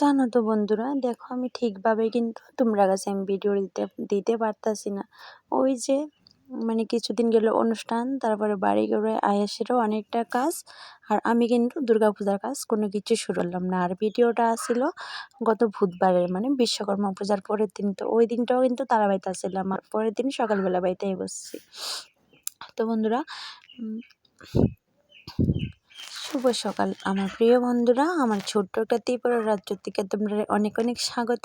জানো তো বন্ধুরা, দেখো আমি ঠিকভাবে কিন্তু তোমরা কাছে আমি ভিডিও দিতে দিতে পারতাছি না। ওই যে মানে কিছুদিন গেল অনুষ্ঠান, তারপরে বাড়ি করে আয়াসেরও অনেকটা কাজ, আর আমি কিন্তু দুর্গাপূজার কাজ কোনো কিছু শুরু করলাম না। আর ভিডিওটা আসছিল গত বুধবারের মানে বিশ্বকর্মা পূজার পরের দিন। তো ওই দিনটাও কিন্তু তারা বাড়িতে আসছিলাম আর পরের দিন সকালবেলা বাড়িতে বসছি। তো বন্ধুরা শুভ সকাল আমার প্রিয় বন্ধুরা। আমার ছোট্ট একটা ত্রিপুরা রাজ্য থেকে তোমরা অনেক অনেক স্বাগত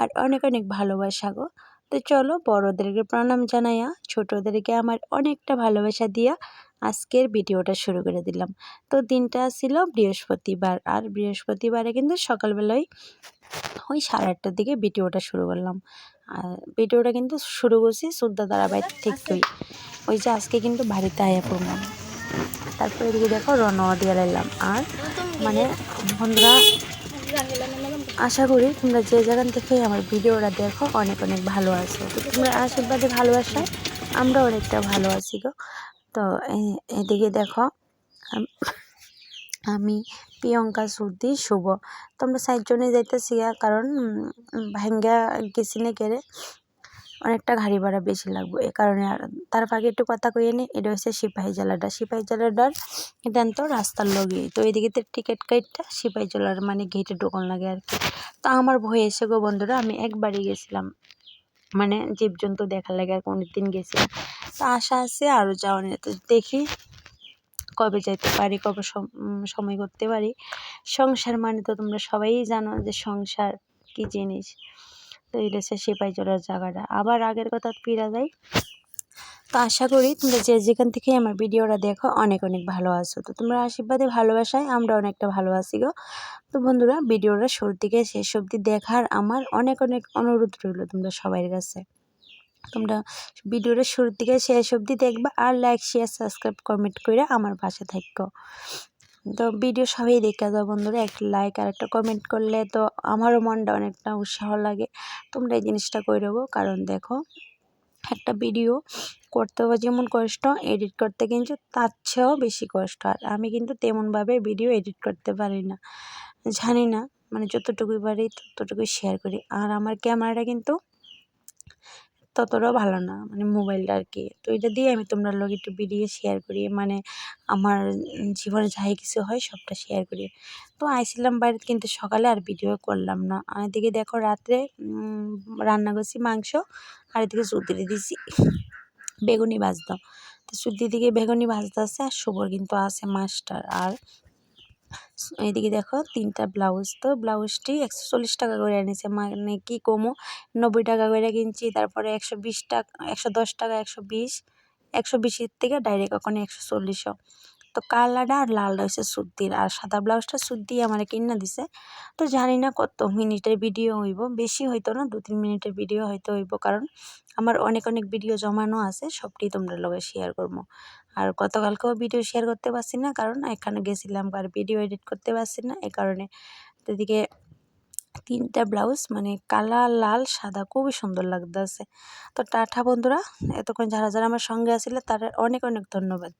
আর অনেক অনেক ভালোবাসা গো। তো চলো বড়োদেরকে প্রণাম জানাইয়া ছোটোদেরকে আমার অনেকটা ভালোবাসা দিয়া আজকের ভিডিওটা শুরু করে দিলাম। তো দিনটা ছিল বৃহস্পতিবার আর বৃহস্পতিবারে কিন্তু সকালবেলায় ওই সাড়ে আটটার দিকে ভিডিওটা শুরু করলাম। আর ভিডিওটা কিন্তু শুরু করছি সুদ্দা ধারাবাহিক ঠিকই ওই যে আজকে কিন্তু বাড়িতে আয়া পড়লাম। তারপরে এদিকে দেখো রওনা দিয়ে লাইলাম আর মানে বন্ধুরা, আশা করি তোমরা যে জায়গান থেকে আমার ভিডিওটা দেখো অনেক অনেক ভালো আছো। তোমরা আশীর্বাদে ভালোবাসায় আমরা অনেকটা ভালো আছি গো। তো এদিকে দেখো, আমি প্রিয়ঙ্কা সুদি শুভ। তো আমরা চারজনে যাইতেছি কারণ ভাঙ্গা গেছি না কেড়ে অনেকটা গাড়ি ভাড়া বেশি লাগবে, এ কারণে আর তার আগে একটু কথা কইয়ে নিই এটা হচ্ছে সিপাহী জেলাটা। সিপাহী জেলাটার এটা তো রাস্তার লগে তো এইদিকে টিকিট কাইটটা সিপাহী জেলার মানে গেটে ঢোকান লাগে আর কি তো আমার ভয় এসে গো বন্ধুরা, আমি একবারই গেছিলাম। মানে জীবজন্তু দেখার লাগে আর কোনো দিন গেছিলাম। তো আশা আছে আরও যাওয়ার তো দেখি কবে যাইতে পারি, কবে সময় করতে পারি। সংসার মানে তো তোমরা সবাই জানো যে সংসার কী জিনিস। তো এটা হচ্ছে সিপাহীজলার জায়গাটা। আবার আগের কথা ফিরা যায় তো আশা করি তোমরা যে যেখান থেকে আমার ভিডিওটা দেখো, অনেক অনেক ভালো আছো। তো তোমরা আশীর্বাদে ভালোবাসায় আমরা অনেকটা ভালো আছি গো। তো বন্ধুরা, ভিডিওটা শুরু থেকে শেষ অবধি দেখার আমার অনেক অনেক অনুরোধ রইল তোমরা সবাই কাছে। তোমরা ভিডিওটা শুরুর থেকে শেষ অবধি দেখবা আর লাইক শেয়ার সাবস্ক্রাইব কমেন্ট করে আমার পাশে থাকো। তো ভিডিও সবাই দেখে দাও বন্ধুরা, একটা লাইক আর একটা কমেন্ট করলে তো আমারও মনটা অনেকটা উৎসাহ লাগে। তোমরা এই জিনিসটা করে দেবো কারণ দেখো, একটা ভিডিও করতে হবে যেমন কষ্ট এডিট করতে কিন্তু তার চেয়েও বেশি কষ্ট। আর আমি কিন্তু তেমনভাবে ভিডিও এডিট করতে পারি না। জানি না মানে যতটুকুই পারি ততটুকুই শেয়ার করি। আর আমার ক্যামেরাটা কিন্তু ততটাও ভালো না মানে মোবাইলটা আর কি তো এটা দিয়ে আমি তোমরা লোক একটু ভিডিও শেয়ার করি মানে আমার জীবনে যাই কিছু হয় সবটা শেয়ার করি। তো আইছিলাম বাড়িতে কিন্তু সকালে আর ভিডিও করলাম না। আর এদিকে দেখো রাত্রে রান্না করছি মাংস, আর এদিকে সুতি দিয়েছি বেগুনি ভাজতাম তো সুতি দিকে বেগুনি ভাজতে আছে আর শুভর কিন্তু আছে মাস্টার। আর এদিকে দেখো, তিনটা ব্লাউজ। তো ব্লাউজটি একশো চল্লিশ টাকা করে এনেছে। মানে কি কমো? নব্বই টাকা করে কিনছি, তারপরে একশো বিশ টাকা, একশো দশ টাকা, একশো বিশ, একশো বিশের থেকে ডাইরেক্ট ওখানে একশো চল্লিশও। তো কালারটা আর লালটা হচ্ছে সুতির আর সাদা ব্লাউজটা সুতি আমার কিনে দিছে। তো জানি না কত মিনিটের ভিডিও হইব, বেশি হয়তো না দু তিন মিনিটের ভিডিও হয়তো হইব, কারণ আমার অনেক অনেক ভিডিও জমানো আছে সবটি তোমরা লগে শেয়ার করব। আর গতকালকেও ভিডিও শেয়ার করতে পারছি না, কারণ এখানে গেছিলাম আর ভিডিও এডিট করতে পারছি না এই কারণে। এদিকে তিনটা ব্লাউজ মানে কালা, লাল, সাদা, খুবই সুন্দর লাগতেছে। তো টাটা বন্ধুরা, এতক্ষণ যারা যারা আমার সঙ্গে আসলে তারা অনেক অনেক ধন্যবাদ।